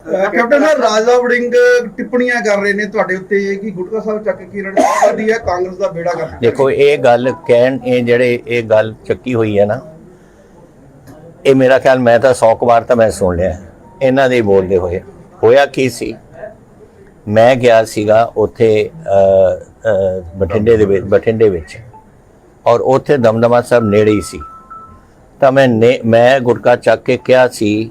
Captain ਸਾਹਿਬ, ਰਾਜਾ ਵੜਿੰਗ ਟਿੱਪਣੀਆਂ ਕਰ ਰਹੇ ਨੇ ਤੁਹਾਡੇ ਉੱਤੇ ਕਿ ਗੁਟਕਾ ਸਾਹਿਬ ਚੱਕ ਕੇ ਇਹਨਾਂ ਹੈ ਕਾਂਗਰਸ ਦਾ ਬੇੜਾ ਕਰ ਦੇਖੋ, ਇਹ ਗੱਲ ਕਹਿਣ, ਇਹ ਜਿਹੜੇ ਇਹ ਗੱਲ ਚੱਕੀ ਹੋਈ ਹੈ ਨਾ, ਇਹ ਮੇਰਾ ਖਿਆਲ ਮੈਂ ਤਾਂ 100 ਕੁ ਵਾਰ ਤਾਂ ਮੈਂ ਸੁਣ ਲਿਆ। ਇਹਨਾਂ ਦੇ ਬੋਲਦੇ ਹੋਏ, ਹੋਇਆ ਕੀ ਸੀ? ਮੈਂ ਗਿਆ ਸੀਗਾ ਉੱਥੇ ਬਠਿੰਡੇ ਦੇ ਵਿੱਚ, ਬਠਿੰਡੇ ਵਿੱਚ। ਔਰ ਉੱਥੇ ਦਮਦਮਾ ਸਾਹਿਬ ਨੇੜੇ ਹੀ ਸੀ। ਤਾਂ ਮੈਂ ਮੈਂ ਗੁਟਕਾ ਚੱਕ ਕੇ ਕਿਹਾ ਸੀ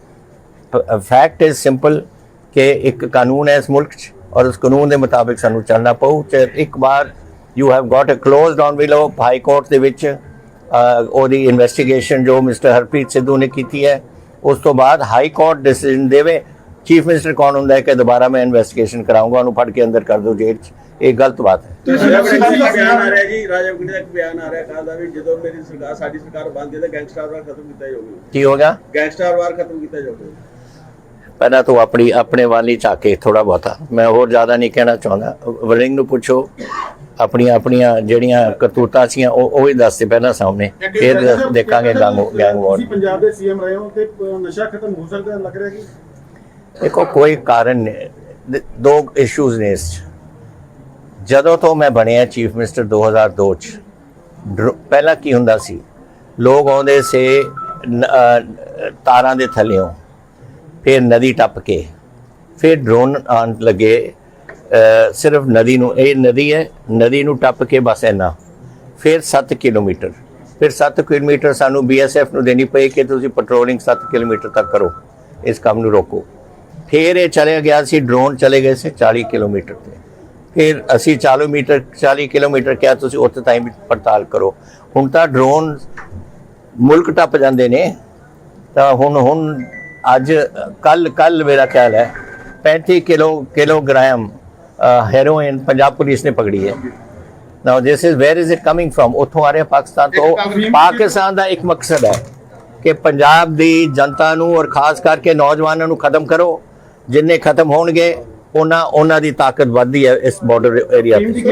ਫੈਕਟ ਇਜ਼ ਸਿੰਪਲ ਕਿ ਇੱਕ ਕਾਨੂੰਨ ਹੈ ਇਸ ਮੁਲਕ 'ਚ ਔਰ ਉਸ ਕਾਨੂੰਨ ਦੇ ਮੁਤਾਬਿਕ ਸਾਨੂੰ ਚੱਲਣਾ ਪਊ। ਤੇ ਇੱਕ ਵਾਰ you have got a closed on ਵਿਲੋ high court ਦੇ ਵਿੱਚ ਉਹਦੀ ਇਨਵੈਸਟੀਗੇਸ਼ਨ ਜੋ ਮਿਸਟਰ ਹਰਪ੍ਰੀਤ ਸਿੱਧੂ ਨੇ ਕੀਤੀ ਹੈ ਉਸ ਤੋਂ ਬਾਅਦ ਹਾਈ ਕੋਰਟ ਡਿਸੀਜਨ ਦੇਵੇ। ਚੀਫ ਮਿਨਿਸਟਰ ਕੌਣ ਹੁੰਦਾ ਹੈ ਕਿ ਦੁਬਾਰਾ ਮੈਂ ਇਨਵੈਸਟੀਗੇਸ਼ਨ ਕਰਾਉਂਗਾ ਉਹਨੂੰ ਫੜ ਕੇ ਅੰਦਰ ਕਰ ਦੋ ਜੇਲ੍ਹ 'ਚ। ਇਹ ਗਲਤ ਬਾਤ ਹੈ। ਰਾਜਾ ਵੜਿੰਗ ਦਾ ਇੱਕ ਬਿਆਨ ਆ ਰਿਹਾ ਜੀ ਰਾਜਾ ਵੜਿੰਗ ਦਾ ਇੱਕ ਬਿਆਨ ਆ ਰਿਹਾ ਕੱਲ ਦਾ ਵੀ ਜਦੋਂ ਮੇਰੀ ਸਰਕਾਰ ਸਾਡੀ ਸਰਕਾਰ ਬੰਦ ਹੈ ਤਾਂ ਗੈਂਗਸਟਰ ਵਾਰ ਖਤਮ ਕੀਤਾ ਜਾਊਗਾ। ਕੀ ਹੋ ਗਿਆ? ਗੈਂਗਸਟਰ ਵਾਰ ਖਤਮ ਕੀਤਾ ਜਾਊਗਾ। ਪਹਿਲਾਂ ਤੂੰ ਆਪਣੀ ਆਪਣੇ ਵਾਲੀ ਝਾਕੇ ਥੋੜਾ ਬਹੁਤਾ। ਮੈਂ ਹੋਰ ਜ਼ਿਆਦਾ ਨਹੀਂ ਕਹਿਣਾ ਚਾਹੁੰਦਾ। ਵਰਿੰਗ ਨੂੰ ਪੁੱਛੋ ਆਪਣੀਆਂ ਆਪਣੀਆਂ ਜਿਹੜੀਆਂ ਕਰਤੂਤਾਂ ਸੀਆਂ ਉਹ ਉਹ ਹੀ ਦੱਸਦੇ ਪਹਿਲਾਂ ਸਾਹਮਣੇ। ਫਿਰ ਦੇਖਾਂਗੇ ਗੈਂਗ ਗੈਂਗ ਵਾਰ ਤੁਸੀਂ ਪੰਜਾਬ ਦੇ ਸੀਐਮ ਰਹੇ ਹੋ ਤੇ ਨਸ਼ਾ ਖਤਮ ਹੋ ਸਕਦਾ ਲੱਗ ਰਿਹਾ ਕਿ? ਦੇਖੋ ਕੋਈ ਕਾਰਨ ਨਹੀਂ। ਦ- ਇਸ਼ੂਜ਼ ਨੇ ਇਸ ਜਦੋਂ ਤੋਂ ਮੈਂ ਬਣਿਆ ਚੀਫ ਮਿਨਿਸਟਰ 2002 ਚ ਪਹਿਲਾਂ ਕੀ ਹੁੰਦਾ ਸੀ? ਲੋਕ ਆਉਂਦੇ ਸੇ ਤਾਰਾਂ ਦੇ ਥੱਲਿਓਂ। ਫਿਰ ਨਦੀ ਟੱਪ ਕੇ, ਫਿਰ ਡਰੋਨ ਆਉਣ ਲੱਗੇ ਸਿਰਫ ਨਦੀ ਨੂੰ, ਇਹ ਨਦੀ ਹੈ, ਨਦੀ ਨੂੰ ਟੱਪ ਕੇ ਬਸ ਇੰਨਾ। ਫਿਰ 7 ਕਿਲੋਮੀਟਰ। ਫਿਰ 7 ਕਿਲੋਮੀਟਰ ਸਾਨੂੰ ਬੀਐਸਐਫ ਨੂੰ ਦੇਣੀ ਪਈ ਕਿ ਤੁਸੀਂ ਪੈਟਰੋਲਿੰਗ 7 ਕਿਲੋਮੀਟਰ ਤੱਕ ਕਰੋ, ਇਸ ਕੰਮ ਨੂੰ ਰੋਕੋ। ਫਿਰ ਇਹ ਚਲੇ ਗਿਆ ਸੀ ਡਰੋਨ ਚਲੇ ਗਏ ਸੀ 40 ਕਿਲੋਮੀਟਰ ਤੇ। ਫਿਰ ਅਸੀਂ 40 ਮੀਟਰ 40 ਕਿਲੋਮੀਟਰ ਕਿਹਾ, ਤੁਸੀਂ ਉੱਥੇ ਤਾਈਂ ਪੜਤਾਲ ਕਰੋ। ਹੁਣ ਤਾਂ ਡਰੋਨ ਮੁਲਕ ਟੱਪ ਜਾਂਦੇ ਨੇ, ਤਾਂ ਹੁਣ ਹੁਣ ਅੱਜ ਕੱਲ ਕੱਲ ਮੇਰਾ ਖਿਆਲ ਹੈ 35 kilo kilogram heroin Punjab police ਨੇ ਪਕੜੀ ਹੈ। Now this is where is it coming from ਉੱਥੋਂ ਆ ਰਿਹਾ ਪਾਕਿਸਤਾਨ ਤੋਂ। ਪਾਕਿਸਤਾਨ ਦਾ ਇੱਕ ਮਕਸਦ ਹੈ ਕਿ ਪੰਜਾਬ ਦੀ ਜਨਤਾ ਨੂੰ ਔਰ ਖਾਸ ਕਰਕੇ ਨੌਜਵਾਨਾਂ ਨੂੰ ਖਤਮ ਕਰੋ। ਜਿੰਨੇ ਖਤਮ ਹੋਣਗੇ ਉਹਨਾਂ ਉਹਨਾਂ ਦੀ ਤਾਕਤ ਵੱਧਦੀ ਹੈ ਇਸ ਬਾਰਡਰ ਏਰੀਆ ਤੇ।